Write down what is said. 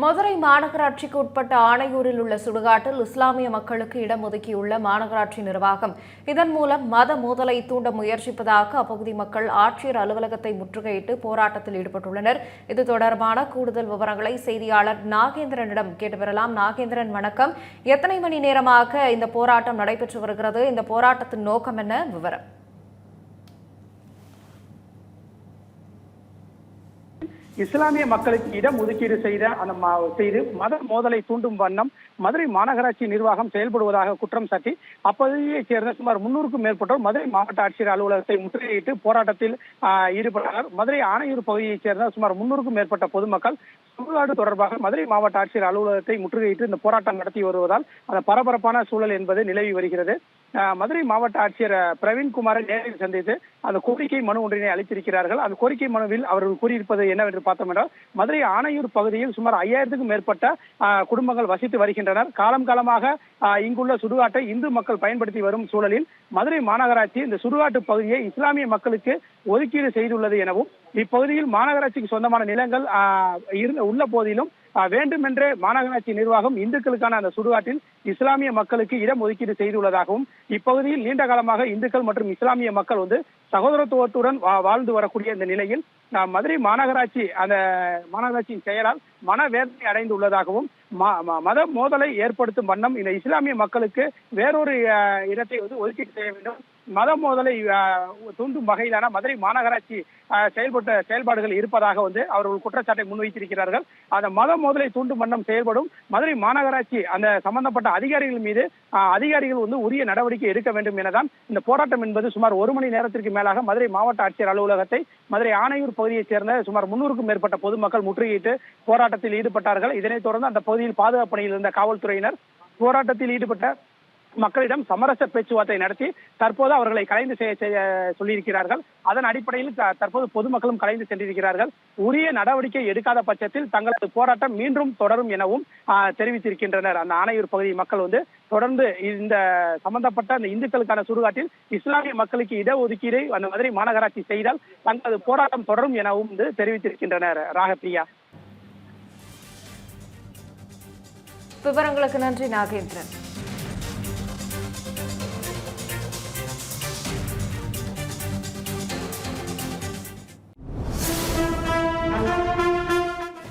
மதுரை மாநகராட்சிக்கு உட்பட்ட ஆணையூரில் உள்ள சுடுகாட்டில் இஸ்லாமிய மக்களுக்கு இடம் ஒதுக்கியுள்ள மாநகராட்சி நிர்வாகம். இதன் மூலம் மத மோதலை தூண்ட முயற்சிப்பதாக அப்பகுதி மக்கள் ஆட்சியர் அலுவலகத்தை முற்றுகையிட்டு போராட்டத்தில் ஈடுபட்டுள்ளனர். இது தொடர்பான கூடுதல் விவரங்களை செய்தியாளர் நாகேந்திரனிடம் கேட்டு பெறலாம் நாகேந்திரன் வணக்கம். எத்தனை மணி நேரமாக இந்த போராட்டம் நடைபெற்று வருகிறது? இந்த போராட்டத்தின் நோக்கம் என்ன? விவரம். இஸ்லாமிய மக்களுக்கு இடம் ஒதுக்கீடு செய்த அந்த செய்து மத மோதலை தூண்டும் வண்ணம் மதுரை மாநகராட்சி நிர்வாகம் செயல்படுவதாக குற்றம் சாட்டி அப்பகுதியைச் சேர்ந்த சுமார் முன்னூறுக்கும் மேற்பட்டோர் மதுரை மாவட்ட ஆட்சியர் அலுவலகத்தை முற்றுகையிட்டு போராட்டத்தில் ஈடுபட்டனர். மதுரை ஆணையூர் பகுதியைச் சேர்ந்த சுமார் முன்னூறுக்கும் மேற்பட்ட பொதுமக்கள் தமிழ்நாடு தொடர்பாக மதுரை மாவட்ட ஆட்சியர் அலுவலகத்தை முற்றுகையிட்டு இந்த போராட்டம் நடத்தி வருவதால் அந்த பரபரப்பான சூழல் என்பது நிலவி வருகிறது. மதுரை மாவட்ட ஆட்சியர் பிரவீன்குமாரை நேரில் சந்தித்து அந்த கோரிக்கை மனு ஒன்றினை அளித்திருக்கிறார்கள். அந்த கோரிக்கை மனுவில் அவர்கள் கூறியிருப்பது என்னவென்று பார்த்தோம் என்றால் மதுரை ஆணையூர் பகுதியில் சுமார் ஐயாயிரத்துக்கும் மேற்பட்ட ஆஹ், குடும்பங்கள் வசித்து வருகின்றனர். காலம் காலமாக இங்குள்ள சுடுகாட்டை இந்து மக்கள் பயன்படுத்தி வரும் சூழலில் மதுரை மாநகராட்சி இந்த சுடுகாட்டு பகுதியை இஸ்லாமிய மக்களுக்கு ஒதுக்கீடு செய்துள்ளது எனவும் இப்பகுதியில் மாநகராட்சிக்கு சொந்தமான நிலங்கள் இருந்த உள்ள போதிலும் வேண்டுமென்றே மாநகராட்சி நிர்வாகம் இந்துக்களுக்கான அந்த சுடுகாட்டில் இஸ்லாமிய மக்களுக்கு இடம் ஒதுக்கீடு செய்துள்ளதாகவும் இப்பகுதியில் நீண்ட காலமாக இந்துக்கள் மற்றும் இஸ்லாமிய மக்கள் வந்து சகோதரத்துவத்துடன் வாழ்ந்து வரக்கூடிய இந்த நிலையில் மதுரை மாநகராட்சி அந்த மாநகராட்சியின் செயலால் மனவேதனை அடைந்து உள்ளதாகவும் ம- மத மோதலை ஏற்படுத்தும் வண்ணம் இந்த இஸ்லாமிய மக்களுக்கு வேறொரு இடத்தை வந்து ஒதுக்கீடு செய்ய வேண்டும். மத மோதலை தூண்டும் வகையிலான மதுரை மாநகராட்சி செயல்பட்ட செயல்பாடுகள் இருப்பதாக வந்து அவர்கள் குற்றச்சாட்டை முன்வைத்திருக்கிறார்கள். அந்த மத மோதலை தூண்டும் வண்ணம் செயல்படும் மதுரை மாநகராட்சி அந்த சம்பந்தப்பட்ட அதிகாரிகள் மீது அதிகாரிகள் வந்து உரிய நடவடிக்கை எடுக்க வேண்டும் எனதான் இந்த போராட்டம் என்பது சுமார் ஒரு மணி நேரத்திற்கு மேலாக மதுரை மாவட்ட ஆட்சியர் அலுவலகத்தை மதுரை ஆணையூர் பகுதியைச் சேர்ந்த சுமார் முன்னூறுக்கும் மேற்பட்ட பொதுமக்கள் முற்றுகையிட்டு போராட்டத்தில் ஈடுபட்டார்கள். இதனைத் தொடர்ந்து அந்த பகுதியில் பாதுகாப்பு பணியில் இருந்த காவல்துறையினர் போராட்டத்தில் ஈடுபட்ட மக்களிடம் சமரச பேச்சுவார்த்தை நடத்தி தற்போது அவர்களை கலைந்து செய்ய செய்ய சொல்லியிருக்கிறார்கள். அதன் அடிப்படையில் தற்போது பொதுமக்களும் கலைந்து சென்றிருக்கிறார்கள். உரிய நடவடிக்கை எடுக்காத பட்சத்தில் தங்களது போராட்டம் மீண்டும் தொடரும் எனவும் தெரிவித்திருக்கின்றனர். அந்த ஆணையூர் பகுதி மக்கள் வந்து தொடர்ந்து இந்த சம்பந்தப்பட்ட அந்த இந்துக்களுக்கான சுடுகாட்டில் இஸ்லாமிய மக்களுக்கு இடஒதுக்கீடு அந்த மதுரை மாநகராட்சி செய்தால் தங்களது போராட்டம் தொடரும் எனவும் வந்து தெரிவித்திருக்கின்றனர். ராகப்பிரியா. விவரங்களுக்கு நன்றி நாகேந்திரன்.